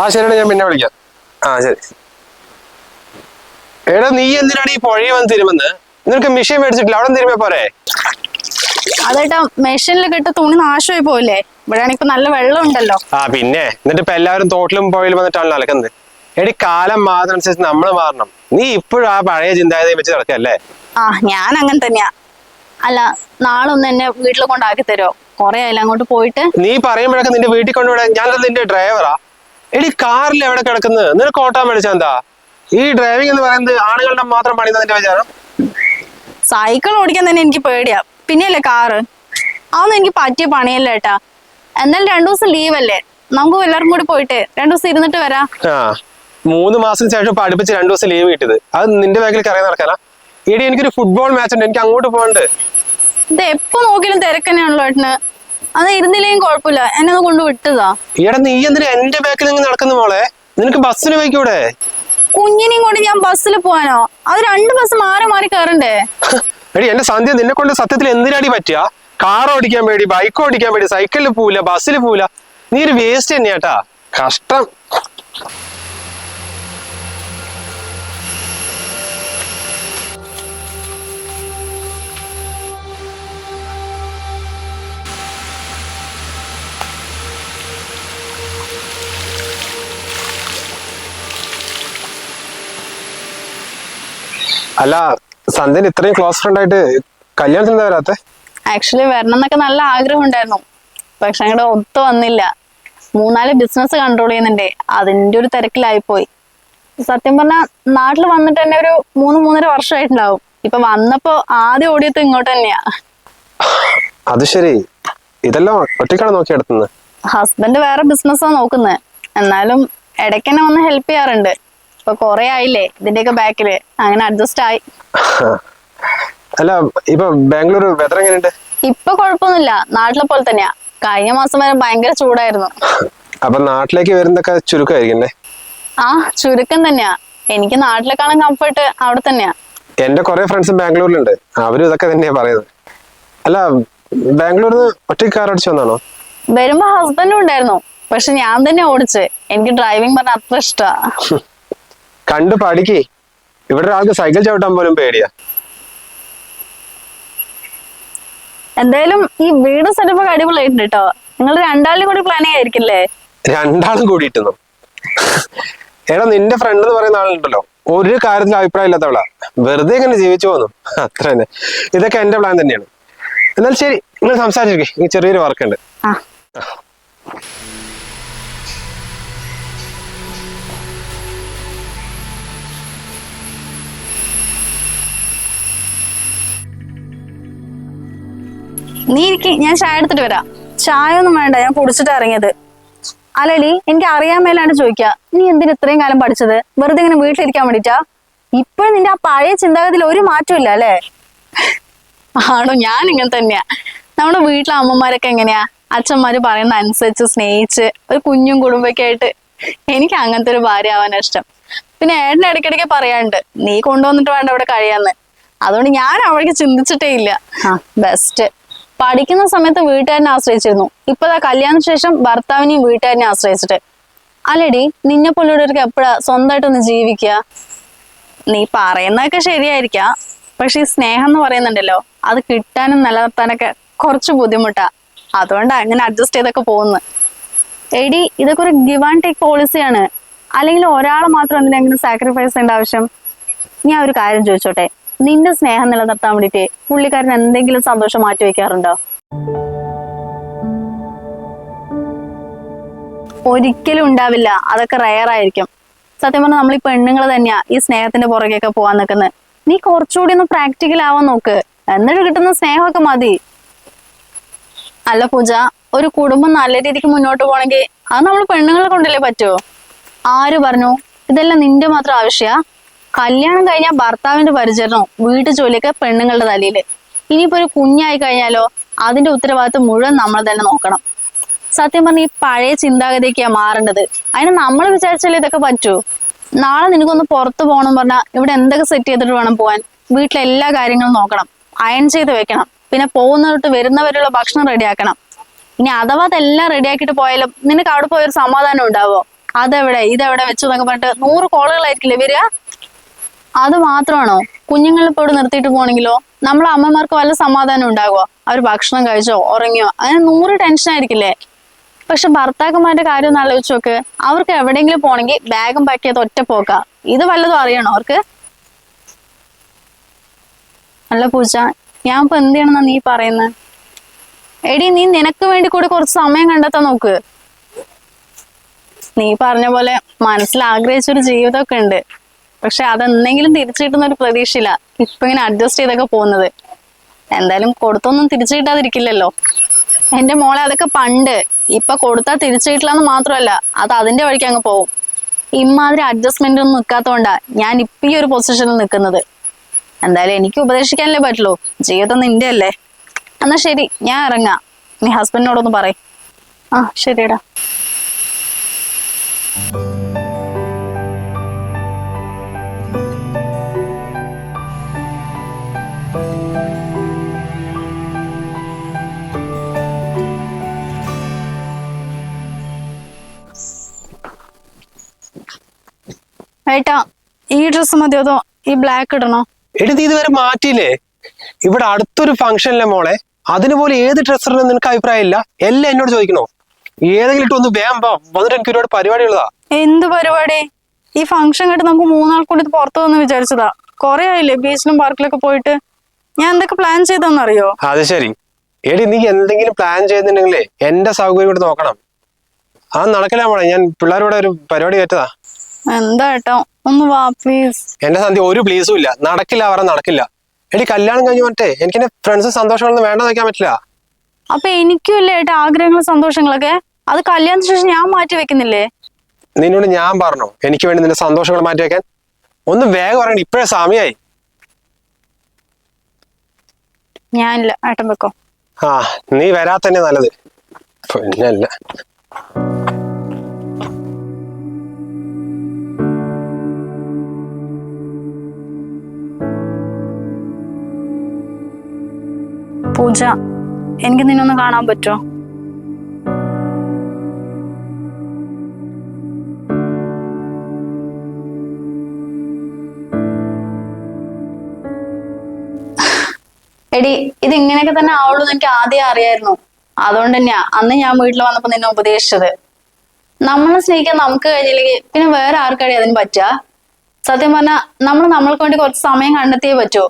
ആ ശരിയാണ് ഞാൻ പിന്നെ വിളിക്കാം. ആ ശരി. എടാ നീ എന്തിനാണ് ഈ പുഴയിൽ വന്ന് തിരുമെന്ന്? നിനക്ക് മെഷീൻ മേടിച്ചിട്ടില്ല അവിടെ തിരുമേ പോരെ? അതേട്ടാ മെഷീനിൽ കിട്ട തുണി നാശമായി പോയില്ലേ? ഇവിടെയാണെങ്കിൽ ഇപ്പൊ നല്ല വെള്ളം ഉണ്ടല്ലോ ആ പിന്നെ എന്നിട്ട് ഇപ്പൊ എല്ലാവരും തോട്ടിലും പുഴയിലും വന്നിട്ടാണല്ലോ അലക്കുന്നത് എടി കാലം മാറുന്നതനുസരിച്ച് നമ്മൾ മാറണം. നീ ഇപ്പോഴും ആ പഴയ ചിന്താഗതി വെച്ച് നടക്കല്ലേ ആ ഞാൻ അങ്ങനെ തന്നെയാ. അല്ല നാളെ ഒന്ന് എന്നെ വീട്ടിൽ കൊണ്ടാക്കി തരുമോ കൊറേ ആയില്ല അങ്ങോട്ട് പോയിട്ട്? നീ പറയുമ്പോഴൊക്കെ നിന്റെ വീട്ടിൽ കൊണ്ടുവിടാൻ ഞാൻ നിന്റെ ഡ്രൈവറാ എടി കാറിൽ എവിടെ കിടക്കുന്നത്? നിനക്ക് ഓട്ടാൻ മേടിച്ചാ എന്താ? ഈ ഡ്രൈവിംഗ് എന്ന് പറയുന്നത് ആളുകളുടെ മാത്രം പണി നിന്റെ വിചാരം? സൈക്കിൾ ഓടിക്കാൻ തന്നെ എനിക്ക് പേടിയാ. പിന്നെയല്ലേ കാറ്? അതൊന്നും എനിക്ക് പറ്റിയ പണിയല്ല ഏട്ടാ. എന്നാലും രണ്ടു ദിവസം ലീവ് അല്ലേ? നമുക്ക് എല്ലാവരും കൂടി പോയിട്ട് രണ്ടു ദിവസം ഇരുന്നിട്ട് വരാ. ആ മൂന്ന് മാസത്തിന് ശേഷം പഠിപ്പിച്ച് രണ്ടു ദിവസം ലീവ് കിട്ടിയത്. അത് നിന്റെ ബാഗിൽ കറിയാൻ നടക്കാനാ? എടി എനിക്കൊരു ഫുട്ബോൾ മാച്ച് ഉണ്ട്. എനിക്ക് അങ്ങോട്ട് പോകണ്ട് ഇത് എപ്പോ നോക്കിയാലും തിരക്കന്നെയാണല്ലോ ഏട്ടന്. അത് ഇരുന്നില്ലെങ്കിൽ കുഴപ്പമില്ല എന്നെ ഒന്ന് കൊണ്ട് വിട്ടതാ. ഈടെ നീ എന്തിനാ എന്റെ ബാക്കിൽ നിങ്ങൾ നടക്കുന്ന മോളെ? നിനക്ക് ബസ്സിന് പോയിക്കൂടെ? കുഞ്ഞിനെയും കൊണ്ട് ഞാൻ ബസ്സിൽ പോവാനോ. അത് രണ്ട് ബസ് മാറി മാറി കയറണ്ടേ എടി എന്റെ സന്ധ്യ നിന്നെ കൊണ്ട് സത്യത്തിൽ എന്തിനാടി പറ്റിയ? കാർ ഓടിക്കാൻ പേടി ബൈക്ക് ഓടിക്കാൻ പേടി സൈക്കിളിൽ പോവില്ല ബസ്സിൽ പോവില്ല നീ ഒരു വേസ്റ്റ് തന്നെയാട്ടാ കഷ്ടം. അല്ല സന്ധ്യ ഇത്രയും ക്ലോസ് ഫ്രണ്ട് ആയിട്ട് കല്യാണത്തിന് എന്താ വരാത്തെ? ആക്ച്വലി വരണം എന്നൊക്കെ നല്ല ആഗ്രഹം ഉണ്ടായിരുന്നു. പക്ഷെ അങ്ങോട്ട് ഒത്തു വന്നില്ല. മൂന്നാൽ ബിസിനസ് കൺട്രോൾ ചെയ്യുന്നുണ്ടേ. അതിന്റെ ഒരു തിരക്കിലായി പോയി സത്യം പറഞ്ഞാൽ നാട്ടിൽ വന്നിട്ട് തന്നെ ഒരു മൂന്ന് മൂന്നര വർഷമായിട്ടുണ്ടാവും. ഇപ്പൊ വന്നപ്പോ ആദ്യം ഓടിയത് ഇങ്ങോട്ട് തന്നെയാ. അത് ശരി. ഇതെല്ലാം ഒറ്റയ്ക്കാണ് നോക്കി ഹസ്ബൻഡ് വേറെ ബിസിനസ്സാ നോക്കുന്നത് എന്നാലും ഇടയ്ക്ക് തന്നെ വന്ന് ഹെൽപ്പ് ചെയ്യാറുണ്ട്. ഇപ്പൊ കൊറേ ആയില്ലേ ഇതിന്റെയൊക്കെ ബാക്കിൽ അങ്ങനെ അഡ്ജസ്റ്റ് ആയി. അല്ല ഇപ്പൊ ബാംഗ്ലൂർ വെതർ എങ്ങനെയുണ്ട്? ഇപ്പൊ കുഴപ്പമൊന്നുമില്ല നാട്ടിലെ പോലെ തന്നെയാ. കഴിഞ്ഞ മാസം വരെ ഭയങ്കര ചൂടായിരുന്നു. അപ്പൊ നാട്ടിലേക്ക് വരുന്നൊക്കെ ചുരുക്കമായിരിക്കും ആ ചുരുക്കം തന്നെയാ. എനിക്ക് നാട്ടിലേക്കാളും കംഫർട്ട് അവിടെ തന്നെയാ. എന്റെ കുറെ ഫ്രണ്ട്സ് ബാംഗ്ലൂരിലുണ്ട്. അവരും ഇതൊക്കെ തന്നെയാ പറയുന്നത്. അല്ല ബാംഗ്ലൂരിൽ ഒറ്റയ്ക്ക് കാർ ഓടിച്ചു വന്നാണോ? വരുമ്പോ ഹസ്ബൻഡും ഉണ്ടായിരുന്നു. പക്ഷെ ഞാൻ തന്നെ ഓടിച്ച്. എനിക്ക് ഡ്രൈവിംഗ് പറഞ്ഞ അത്ര ഇഷ്ടാ. കണ്ടു പഠിക്കേ. ഇവിടെ ഒരാൾക്ക് സൈക്കിൾ ചവിട്ടാൻ പോലും പേടിയാ. എന്തായാലും ഈ വീട് സെറ്റപ്പ് ഒക്കെ അടിപൊളിയായിട്ടുണ്ട് കേട്ടോ. നിങ്ങൾ രണ്ടാളും കൂടി പ്ലാൻ ആയിരിക്കില്ലേ രണ്ടാളും കൂടിയിട്ടുന്നു എടാ നിന്റെ ഫ്രണ്ട് എന്ന് പറയുന്ന ആളുണ്ടല്ലോ. ഒരു കാര്യത്തിൽ അഭിപ്രായം ഇല്ലാത്തവളാ. വെറുതെ ഇങ്ങനെ ജീവിച്ചു പോന്നു. അത്ര തന്നെ. ഇതൊക്കെ എന്റെ പ്ലാൻ തന്നെയാണ്. എന്നാൽ ശരി നിങ്ങൾ സംസാരിച്ചിരിക്കേ. ചെറിയൊരു വർക്ക് ഉണ്ട്. ആ. നീ ഇരിക്ക് ഞാൻ ചായ എടുത്തിട്ട് വരാം. ചായ ഒന്നും വേണ്ട ഞാൻ കുടിച്ചിട്ട് ഇറങ്ങിയത്. അലലി എനിക്ക് അറിയാൻ മേലാണ്ട് ചോദിക്കാ നീ എന്തിന് ഇത്രയും കാലം പഠിച്ചത്? വെറുതെ ഇങ്ങനെ വീട്ടിലിരിക്കാൻ വേണ്ടിട്ടാ? ഇപ്പോഴും നിന്റെ ആ പഴയ ചിന്താഗതിയിൽ ഒരു മാറ്റവും ഇല്ല അല്ലേ? ആണോ? ഞാൻ ഇങ്ങനെ തന്നെയാ. നമ്മുടെ വീട്ടിലെ അമ്മമാരൊക്കെ എങ്ങനെയാ? അച്ഛന്മാര് പറയുന്ന അനുസരിച്ച് സ്നേഹിച്ച് ഒരു കുഞ്ഞും കുടുംബമൊക്കെ ആയിട്ട് എനിക്ക് അങ്ങനത്തെ ഒരു ഭാര്യ ആവാനാ ഇഷ്ടം. പിന്നെ ഏട്ടൻ ഇടയ്ക്കിടയ്ക്ക് പറയാണ്ട് നീ കൊണ്ടുവന്നിട്ട് വേണ്ട അവിടെ കഴിയാന്ന്. അതുകൊണ്ട് ഞാൻ അവിടേക്ക് ചിന്തിച്ചിട്ടേ ഇല്ല. ബെസ്റ്റ് പഠിക്കുന്ന സമയത്ത് വീട്ടുകാരനെ ആശ്രയിച്ചിരുന്നു. ഇപ്പതാ കല്യാണത്തിന് ശേഷം ഭർത്താവിനെയും വീട്ടുകാരനെ ആശ്രയിച്ചിട്ട്. അല്ലടി നിന്നെ പോലുള്ളവർക്ക് എപ്പോഴാ സ്വന്തമായിട്ടൊന്ന് ജീവിക്കുക നീ പറയുന്നതൊക്കെ ശരിയായിരിക്കാം. പക്ഷെ ഈ സ്നേഹം എന്ന് പറയുന്നുണ്ടല്ലോ അത് കിട്ടാനും നിലനിർത്താനൊക്കെ കുറച്ച് ബുദ്ധിമുട്ടാ. അതുകൊണ്ടാ അങ്ങനെ അഡ്ജസ്റ്റ് ചെയ്തൊക്കെ പോകുന്നത്. എടി ഇതൊക്കെ ഒരു ഗിവ് ആൻഡ് ടേക്ക് പോളിസിയാണ് അല്ലെങ്കിൽ ഒരാളെ മാത്രം എന്തിനെങ്കിലും സാക്രിഫൈസ് ചെയ്യേണ്ട ആവശ്യം? ഞാൻ ഒരു കാര്യം ചോദിച്ചോട്ടെ. നിന്റെ സ്നേഹം നിലനിർത്താൻ വേണ്ടിട്ട് പുള്ളിക്കാരൻ എന്തെങ്കിലും സന്തോഷം മാറ്റി വെക്കാറുണ്ടോ ഒരിക്കലും ഉണ്ടാവില്ല. അതൊക്കെ റയർ ആയിരിക്കും. സത്യം പറഞ്ഞാൽ നമ്മൾ ഈ പെണ്ണുങ്ങൾ തന്നെയാ ഈ സ്നേഹത്തിന്റെ പുറകെയൊക്കെ പോവാൻ നിൽക്കുന്നത് നീ കുറച്ചുകൂടി ഒന്ന് പ്രാക്ടിക്കൽ ആവാൻ നോക്ക്. എന്നിട്ട് കിട്ടുന്ന സ്നേഹമൊക്കെ മതി. അല്ല പൂജ ഒരു കുടുംബം നല്ല രീതിക്ക് മുന്നോട്ട് പോകണമെങ്കിൽ അത് നമ്മൾ പെണ്ണുങ്ങളെ കൊണ്ടല്ലേ പറ്റുമോ ആര് പറഞ്ഞു? ഇതെല്ലാം നിന്റെ മാത്രം ആവശ്യ? കല്യാണം കഴിഞ്ഞാൽ ഭർത്താവിന്റെ പരിചരണവും വീട്ടു ജോലിയൊക്കെ പെണ്ണുങ്ങളുടെ തലയിൽ ഇനിയിപ്പോ ഒരു കുഞ്ഞായി കഴിഞ്ഞാലോ അതിന്റെ ഉത്തരവാദിത്വം മുഴുവൻ നമ്മൾ തന്നെ നോക്കണം. സത്യം പറഞ്ഞ ഈ പഴയ ചിന്താഗതിയൊക്കെയാ മാറേണ്ടത്. അതിന് നമ്മൾ വിചാരിച്ചാലേ ഇതൊക്കെ പറ്റൂ. നാളെ നിനക്കൊന്ന് പുറത്തു പോകണം പറഞ്ഞാൽ ഇവിടെ എന്തൊക്കെ സെറ്റ് ചെയ്തിട്ട് വേണം പോകാൻ? വീട്ടിലെ എല്ലാ കാര്യങ്ങളും നോക്കണം. അയൺ ചെയ്ത് വെക്കണം. പിന്നെ പോകുന്നതൊട്ട് വരുന്നവരുള്ള ഭക്ഷണം റെഡിയാക്കണം. ഇനി അഥവാ അതെല്ലാം റെഡിയാക്കിയിട്ട് പോയാലും നിനക്ക് അവിടെ പോയൊരു സമാധാനം ഉണ്ടാവോ? അതെവിടെ? ഇതെവിടെ? വെച്ചു എന്നൊക്കെ പറഞ്ഞിട്ട് നൂറ് കോളുകളായിരിക്കില്ലേ വരിക? അത് മാത്രമാണോ? കുഞ്ഞുങ്ങളെ ഇവിടെ നിർത്തിയിട്ട് പോകണമെങ്കിലോ? നമ്മളെ അമ്മമാർക്ക് വല്ല സമാധാനം ഉണ്ടാകുമോ അവർ ഭക്ഷണം കഴിച്ചോ ഉറങ്ങിയോ? അങ്ങനെ നൂറ് ടെൻഷൻ ആയിരിക്കില്ലേ? പക്ഷെ ഭർത്താക്കന്മാരുടെ കാര്യം ഒന്ന് ആലോചിച്ച് നോക്ക്. അവർക്ക് എവിടെയെങ്കിലും പോണെങ്കിൽ ബാഗും പാക്ക് ചെയ്ത് ഒറ്റ പോക്ക. ഇത് വല്ലതും അറിയണോ അവർക്ക്? അല്ല പൂജ ഞാൻ ഇപ്പൊ എന്ത് ചെയ്യണമെന്നാ നീ പറയുന്നത് എടി നീ നിനക്ക് വേണ്ടി കൂടി കുറച്ച് സമയം കണ്ടെത്താൻ നോക്ക്. നീ പറഞ്ഞ പോലെ മനസ്സിൽ ആഗ്രഹിച്ചൊരു ജീവിതമൊക്കെ ഉണ്ട്. പക്ഷെ അതെന്തെങ്കിലും തിരിച്ചു കിട്ടുന്ന ഒരു പ്രതീക്ഷയില്ല. ഇപ്പൊ ഇങ്ങനെ അഡ്ജസ്റ്റ് ചെയ്തൊക്കെ പോകുന്നത്. എന്തായാലും കൊടുത്തൊന്നും തിരിച്ചു കിട്ടാതിരിക്കില്ലല്ലോ. എന്റെ മോളെ അതൊക്കെ പണ്ട്. ഇപ്പൊ കൊടുത്താൽ തിരിച്ചു കിട്ടില്ലെന്ന് മാത്രമല്ല അത് അതിന്റെ വഴിക്ക് അങ്ങ് പോകും. ഇമാതിരി അഡ്ജസ്റ്റ്മെന്റ് ഒന്നും നിൽക്കാത്തോണ്ടാ ഞാൻ ഇപ്പൊ ഈ ഒരു പൊസിഷനിൽ നിൽക്കുന്നത് എന്തായാലും എനിക്ക് ഉപദേശിക്കാനല്ലേ പറ്റുള്ളൂ. ജീവിതം നിന്റെ അല്ലേ എന്നാ ശരി ഞാൻ ഇറങ്ങാ. നീ ഹസ്ബൻഡിനോടൊന്ന് പറയും. ആ ശരിടാ ഏട്ടാ ഈ ഡ്രസ് മതിയോ അതോ ഈ ബ്ലാക്ക് ഇടണോ? എടുത്ത് ഇതുവരെ മാറ്റിയില്ലേ? ഇവിടെ അടുത്തൊരു ഫംഗ്ഷനിലെ മോളെ അതിനുപോലെ ഏത് ഡ്രസ്സറിനും നിനക്ക് അഭിപ്രായമില്ല? എല്ലാം എന്നോട് ചോദിക്കണോ? ഏതെങ്കിലും ഇട്ട് ഒന്ന് വേഗം പോ വന്നിട്ട് എനിക്ക് ഒരുപാട് പരിപാടി ഉള്ളതാ. എന്ത് പരിപാടി? ഈ ഫംഗ്ഷൻ കേട്ട് നമുക്ക് മൂന്നാൾ കൂടി പുറത്തു വന്ന് വിചാരിച്ചതാ. കൊറേ ആയില്ലേ ബീച്ചിലും പാർക്കിലൊക്കെ പോയിട്ട്? ഞാൻ എന്തൊക്കെ പ്ലാൻ ചെയ്തെന്നറിയോ അത് ശരി. എടി നീ എന്തെങ്കിലും പ്ലാൻ ചെയ്തിട്ടുണ്ടെങ്കിലേ എന്റെ സൗകര്യം കൂടി നോക്കണം. അത് നടക്കില്ല മോളെ ഞാൻ പിള്ളേരോടെ ഒരു പരിപാടി കയറ്റതാ. എന്താ ഏട്ടാ? ഒന്ന് വാ പ്ലീസ് എന്റെ സന്ധ്യ ഒരു പ്ലീസും ഇല്ല. നടക്കില്ല അവരെ നടക്കില്ല. എടി കല്യാണം കഴിഞ്ഞു മറ്റേ എനിക്ക് എന്റെ ഫ്രണ്ട്സ് സന്തോഷങ്ങളൊന്നും വേണ്ട വെക്കാൻ പറ്റില്ല. അപ്പൊ എനിക്കും ഇല്ല ഏട്ടാ ആഗ്രഹങ്ങളും സന്തോഷങ്ങളൊക്കെ? അത് കല്യാണത്തിന് ശേഷം ഞാൻ മാറ്റി വെക്കുന്നില്ലേ? നിന്നോട് ഞാൻ പറഞ്ഞു എനിക്ക് വേണ്ടി നിന്റെ സന്തോഷങ്ങൾ മാറ്റി വെക്കാൻ. ഒന്ന് വേഗം പറയണ്ട ഇപ്പോഴേ സമയമായി ഞാനില്ല ഏട്ടൻ വെക്കോ. ആ നീ വരാത്തന്നെ നല്ലത്. പിന്നല്ല. പൂജ. എനിക്ക് നിന്നൊന്ന് കാണാൻ പറ്റുമോ? എടി ഇത് ഇങ്ങനെയൊക്കെ തന്നെ ആവുള്ളൂ എനിക്ക് ആദ്യം അറിയായിരുന്നു. അതുകൊണ്ട് തന്നെയാ അന്ന് ഞാൻ വീട്ടിൽ വന്നപ്പോ നിന്നെ ഉപദേശിച്ചത്. നമ്മളെ സ്നേഹിക്കാൻ നമുക്ക് കഴിഞ്ഞില്ലെങ്കിൽ പിന്നെ വേറെ ആർക്കടി അതിന് പറ്റുക സത്യം പറഞ്ഞാൽ നമ്മൾ നമ്മൾക്ക് വേണ്ടി കുറച്ച് സമയം കണ്ടെത്തിയേ പറ്റൂ.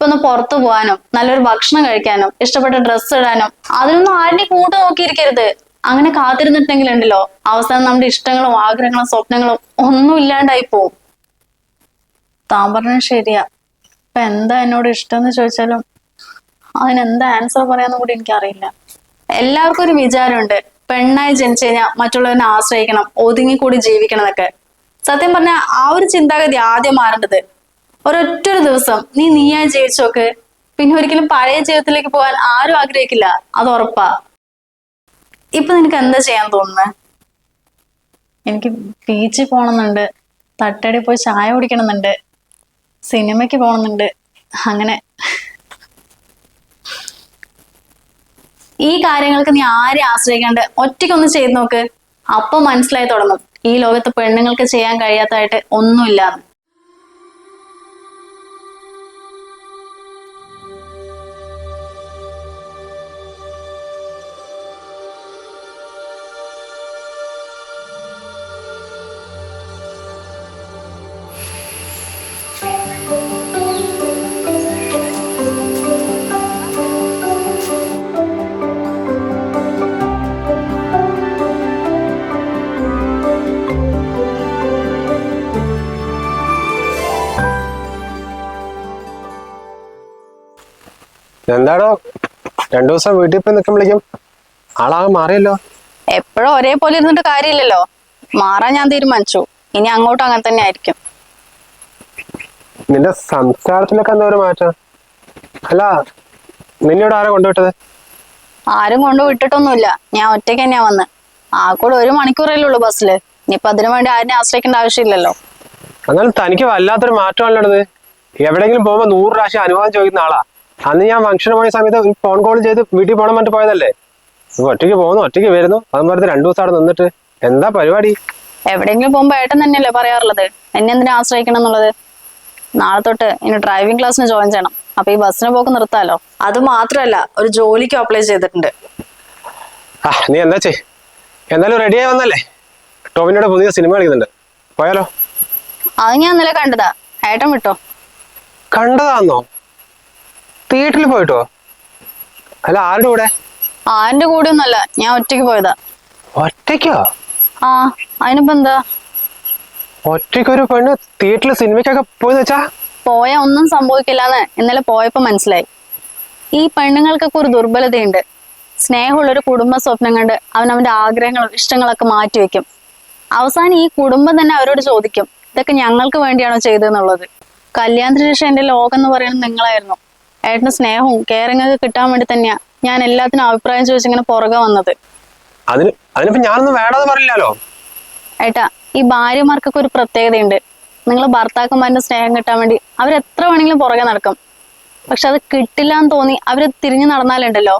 ഇപ്പൊ ഒന്ന് പുറത്തു പോകാനും നല്ലൊരു ഭക്ഷണം കഴിക്കാനും ഇഷ്ടപ്പെട്ട ഡ്രസ്സ് ഇടാനും അതിനൊന്നും ആരുടെയും കൂട്ട് നോക്കിയിരിക്കരുത്. അങ്ങനെ കാത്തിരുന്നിട്ടെങ്കിൽ ഉണ്ടല്ലോ. അവസാനം നമ്മുടെ ഇഷ്ടങ്ങളും ആഗ്രഹങ്ങളും സ്വപ്നങ്ങളും ഒന്നും ഇല്ലാണ്ടായി പോവും. താൻ പറഞ്ഞ ശരിയാ. ഇപ്പൊ എന്താ എന്നോട് ഇഷ്ടം എന്ന് ചോദിച്ചാലും അതിനെന്താ ആൻസർ പറയാന്ന് കൂടി എനിക്കറിയില്ല. എല്ലാവർക്കും ഒരു വിചാരമുണ്ട്. പെണ്ണായി ജനിച്ചു കഴിഞ്ഞാൽ മറ്റുള്ളവരെ ആശ്രയിക്കണം ഒതുങ്ങിക്കൂടി ജീവിക്കണം എന്നൊക്കെ. സത്യം പറഞ്ഞാൽ ആ ഒരു ചിന്താഗതി ആദ്യം മാറേണ്ടത് ഒരൊറ്റ ഒരു ദിവസം നീ നീയായി ജീവിച്ചു നോക്ക്. പിന്നെ ഒരിക്കലും പഴയ ജീവിതത്തിലേക്ക് പോകാൻ ആരും ആഗ്രഹിക്കില്ല. അത് ഉറപ്പാ. ഇപ്പൊ നിനക്ക് എന്താ ചെയ്യാൻ തോന്നുന്നത് എനിക്ക് ബീച്ചിൽ പോകണമെന്നുണ്ട് തട്ടടി പോയി ചായ കുടിക്കണമെന്നുണ്ട് സിനിമയ്ക്ക് പോകണമെന്നുണ്ട് അങ്ങനെ. ഈ കാര്യങ്ങൾക്ക് നീ ആരെ ആശ്രയിക്കാണ്ട് ഒറ്റയ്ക്കൊന്ന് ചെയ്ത് നോക്ക്. അപ്പൊ മനസ്സിലായി തുടങ്ങും. ഈ ലോകത്ത് പെണ്ണുങ്ങൾക്ക് ചെയ്യാൻ കഴിയാത്തതായിട്ട് ഒന്നുമില്ല എന്താടോ? രണ്ടു ദിവസം വീട്ടിൽ പോയി നിൽക്കുമ്പോഴേക്കും ആളാകെ മാറിയല്ലോ. എപ്പോഴും ഒരേപോലെ ഇരുന്നിട്ട് കാര്യമില്ലല്ലോ. മാറാൻ ഞാൻ തീരുമാനിച്ചു. ഇനി അങ്ങോട്ടും അങ്ങനെ തന്നെ ആയിരിക്കും. നിന്റെ സംസാരത്തിലൊക്കെ എന്താ ഒരു മാറ്റം? അല്ല നിന്നോട് ആരാ കൊണ്ടുവിട്ടത്? ആരും കൊണ്ട് വിട്ടിട്ടൊന്നുമില്ല ഞാൻ ഒറ്റയ്ക്ക് തന്നെയാ വന്ന്. ആ കൂടെ ഒരു മണിക്കൂറല്ലേ ഉള്ളൂ ബസ്സിൽ. ഇനിയിപ്പൊ അതിനു വേണ്ടി ആരിനെ ആശ്രയിക്കേണ്ട ആവശ്യമില്ലല്ലോ. എന്നാലും തനിക്ക് വല്ലാത്തൊരു മാറ്റമാണല്ലോ എവിടെങ്കിലും പോകുമ്പോ നൂറ് പ്രാവശ്യം അനുവാദം ചോദിക്കുന്ന ആളാ. അന്ന് ഞാൻ ഫംഗ്ഷന് പോയ സമയത്ത് ഒരു ഫോൺ കോൾ ചെയ്ത് വീട്ടിൽ പോകണം പറഞ്ഞിട്ട് പോയതല്ലേ? ഒറ്റയ്ക്ക് പോകുന്നു ഒറ്റയ്ക്ക് വരുന്നു. അതും പറഞ്ഞ് രണ്ടു ദിവസം അവിടെ നിന്നിട്ട് എന്താ പരിപാടി? എവിടെയെങ്കിലും പോകുമ്പോ ഏട്ടൻ തന്നെയല്ലേ പറയാറുള്ളത്? എന്നെ എന്തിനാ ആശ്രയിക്കണം എന്നുള്ളത്? നാളെ തൊട്ട് ഇനി ഡ്രൈവിംഗ് ക്ലാസ്സിന് ജോയിൻ ചെയ്യണം. അപ്പൊ ഈ ബസ്സിന് പോക്ക് നിർത്താലോ? അത് മാത്രല്ല ഒരു ജോലിക്ക് അപ്ലൈ ചെയ്തിട്ടുണ്ട്. ആ നീ എന്താ ചെയ്? എന്തായാലും റെഡിയായി വന്നല്ലേ? ടോമിനോട് പുതിയ സിനിമ കളിക്കുന്നുണ്ട്. പോയാലോ? അത് ഞാൻ ഇന്നലെ കണ്ടതാ. ഏട്ടൻ വിട്ടോ? കണ്ടതാന്നോ? തിയേറ്ററിൽ പോയിട്ടോ? അല്ല ആരുടെ കൂടെ? ആരുടെ കൂടെ ഒന്നല്ല ഞാൻ ഒറ്റയ്ക്ക് പോയതാ. ഒറ്റയ്ക്കോ? ആ അതിനിപ്പോ എന്താ? ഒറ്റയ്ക്ക് ഒരു പെണ്ണ് തിയേറ്ററിൽ സിനിമയ്ക്കൊക്കെ പോയെന്ന് വെച്ചാ? പോയ ഒന്നും സംഭവിക്കില്ലാന്ന് ഇന്നലെ പോയപ്പോ മനസ്സിലായി. ഈ പെണ്ണുങ്ങൾക്കൊക്കെ ഒരു ദുർബലതയുണ്ട്. സ്നേഹമുള്ള ഒരു കുടുംബ സ്വപ്നം കണ്ട് അവൻ അവന്റെ ആഗ്രഹങ്ങളും ഇഷ്ടങ്ങളൊക്കെ മാറ്റിവെക്കും അവസാനം ഈ കുടുംബം തന്നെ അവരോട് ചോദിക്കും ഇതൊക്കെ ഞങ്ങൾക്ക് വേണ്ടിയാണോ ചെയ്തതെന്നുള്ളത്? കല്യാണത്തിന് ശേഷം എന്റെ ലോകം എന്ന് പറയുന്നത് നിങ്ങളായിരുന്നു. ഏട്ടന് സ്നേഹവും കെയറിംഗ് ഒക്കെ കിട്ടാൻ വേണ്ടി തന്നെയാ. ഞാൻ എല്ലാത്തിനും അഭിപ്രായം ചോദിച്ചിങ്ങനെ പുറകെ വന്നത്. അതിന് അതിനിപ്പോ ഞാനൊന്നും ഏട്ടാ ഈ ഭാര്യമാർക്കൊക്കെ ഒരു പ്രത്യേകതയുണ്ട്. നിങ്ങൾ ഭർത്താക്കന്മാരുടെ സ്നേഹം കിട്ടാൻ വേണ്ടി അവരെത്ര വേണമെങ്കിലും പുറകെ നടക്കും. പക്ഷെ അത് കിട്ടില്ല എന്ന് തോന്നി അവർ തിരിഞ്ഞു നടന്നാലുണ്ടല്ലോ.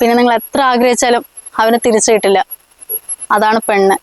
പിന്നെ നിങ്ങൾ എത്ര ആഗ്രഹിച്ചാലും അവന് തിരിച്ചു കിട്ടില്ല. അതാണ് പെണ്ണ്.